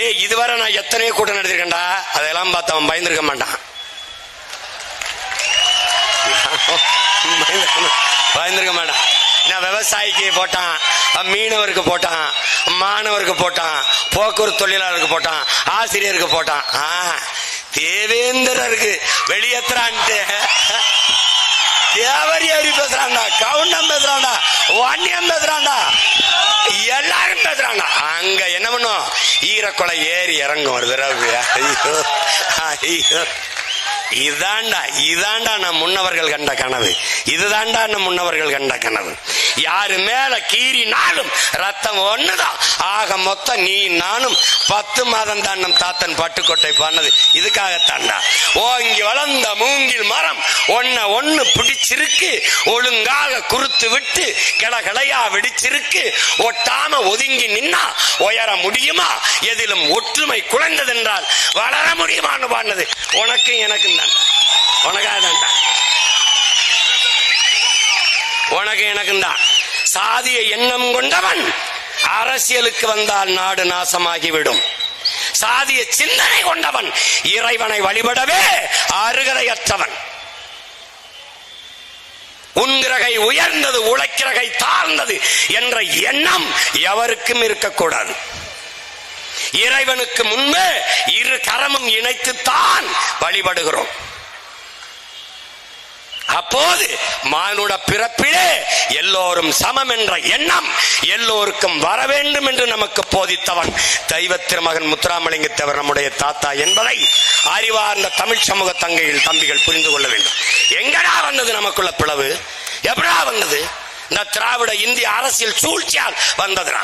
ஏ இதுவரை நான் எத்தனையோ கூட்டம் நடத்திருக்கேன்டா. அதெல்லாம் பார்த்து அவன் பயந்துருக்க மாட்டான். பயந்துருக்க- பயந்துருக்க மாட்டான். நான் விவசாயிக்கு போட்டான் மீனவருக்கு போட்டான் மாணவருக்கு போட்டான் போக்குவரத்து தொழிலாளருக்கு போட்டான் ஆசிரியருக்கு போட்டான். ஆ, தேவேந்திரருக்கு வெளியேத்துறான்ட்டு. தேவரியாரி பேசுறான்டா கவுண்டம் பேசுறான்டா வன்னியம் பேசுறான்டா எல்லாரும் பேசுறாங்க அங்க என்ன பண்ணும்? ஈரக்குலை ஏறி இறங்கும் ஒரு தடவை. ஐயோ ஐயோ. இதாண்டா இதாண்டா நம் முன்னவர்கள் கண்ட கனவு. இதுதாண்டா நம் முன்னவர்கள் கண்ட கனவு. யாரு மேல கீறினாலும் ரத்தம் ஒண்ணுதான். ஆக மொத்தம் நீ நானும் பத்து மாதம் தான் நம் தாத்தன் பட்டுக்கோட்டை பண்ணது. இதுக்காகத்தான்டா. ஓங்கி வளர்ந்த மூங்கில் மரம் ஒன்ன ஒண்ணு பிடிச்சிருக்கு ஒழுங்காக குறுத்து விட்டு கிளகிளையா வெடிச்சிருக்கு. ஒட்டாம ஒதுங்கி நின்னா உயர முடியுமா? எதிலும் ஒற்றுமை குலைந்ததென்றால் வளர முடியுமான்னு பாடினது. உனக்கும் எனக்கும் தான். உனக்காக தான்டா உனக்கு எனக்கும் தான் சாதிய எண்ணம் கொண்டவன் அரசியலுக்கு வந்தால் நாடு நாசமாகிவிடும். சாதிய சிந்தனை கொண்டவன் இறைவனை வழிபடவே அருகதையற்றவன். உன்கிரகை உயர்ந்தது உழைக்கிறகை தாழ்ந்தது என்ற எண்ணம் எவருக்கும் இருக்கக்கூடாது. இறைவனுக்கு முன்பு இரு கரமும் இணைத்துத்தான் வழிபடுகிறோம். அப்போது மானுட பிறப்பிலே எல்லோரும் சமம் என்ற எண்ணம் எல்லோருக்கும் வர வேண்டும் என்று நமக்கு போதித்தவன் தெய்வ திருமகன் முத்துராமலிங்கத்தவர் நம்முடைய தாத்தா என்பதை அறிவார்ந்த தமிழ் சமூக தங்கையில் தம்பிகள் புரிந்து கொள்ள வேண்டும். எங்கடா வந்தது நமக்குள்ள பிளவு? எப்படா வந்தது? இந்த திராவிட இந்திய அரசியல் சூழ்ச்சியால் வந்ததுனா